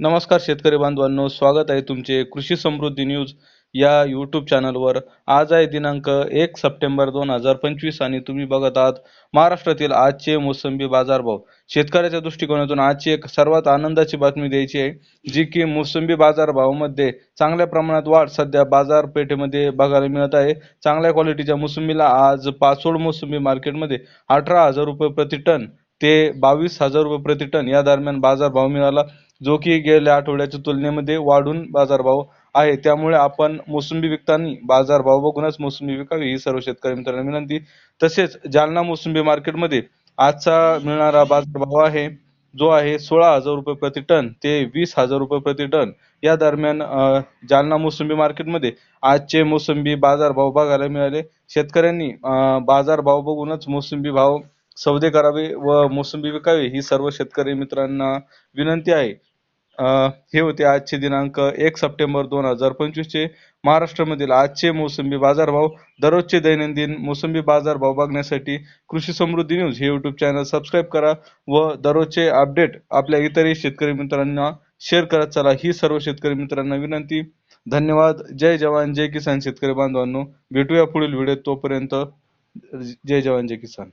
नमस्कार शेतकरी बांधवांनो स्वागत आहे तुमचे कृषी समृद्धी न्यूज या यूट्यूब चॅनलवर आज आहे दिनांक एक सप्टेंबर दोन हजार पंचवीस आणि तुम्ही बघत आहात महाराष्ट्रातील आजचे मोसंबी बाजारभाव. शेतकऱ्याच्या दृष्टिकोनातून आजची एक सर्वात आनंदाची बातमी द्यायची आहे जी की मोसंबी बाजारभावामध्ये चांगल्या प्रमाणात वाढ सध्या बाजारपेठेमध्ये बघायला मिळत आहे. चांगल्या क्वालिटीच्या मोसंबीला आज पाचोड मोसंबी मार्केटमध्ये अठरा हजार रुपये प्रति टन ते बावीस हजार रुपये प्रति टन या दरम्यान बाजारभाव मिळाला जो की गेल्या आठवड्याच्या तुलनेमध्ये वाढून बाजारभाव आहे. त्यामुळे आपण मोसंबी विकताना बाजारभाव बघूनच मोसंबी विकावी ही सर्व शेतकरी मित्रांना विनंती. तसेच जालना मोसंबी मार्केटमध्ये आजचा मिळणारा बाजारभाव आहे जो आहे सोळा हजार रुपये प्रति टन ते वीस हजार रुपये प्रति टन. या दरम्यान जालना मोसंबी मार्केटमध्ये आजचे मोसंबी बाजारभाव बघायला मिळाले. शेतकऱ्यांनी बाजारभाव बघूनच मोसंबी भाव सौदे करावे व मोसंबी विकावे ही सर्व शेतकरी मित्रांना विनंती आहे. हे होते आजचे दिनांक एक सप्टेंबर दोन हजार पंचवीसचे. महाराष्ट्रामधील आजचे मोसंबी बाजारभाव दररोजचे दैनंदिन मोसंबी बाजारभाव बघण्यासाठी कृषी समृद्धी न्यूज हे यूट्यूब चॅनल सबस्क्राईब करा व दररोजचे अपडेट आपल्या इतरही शेतकरी मित्रांना शेअर करत चला ही सर्व शेतकरी मित्रांना विनंती. धन्यवाद. जय जवान जय किसान शेतकरी बांधवांनो. भेटूया पुढील व्हिडिओ तोपर्यंत. जय जवान जय किसान.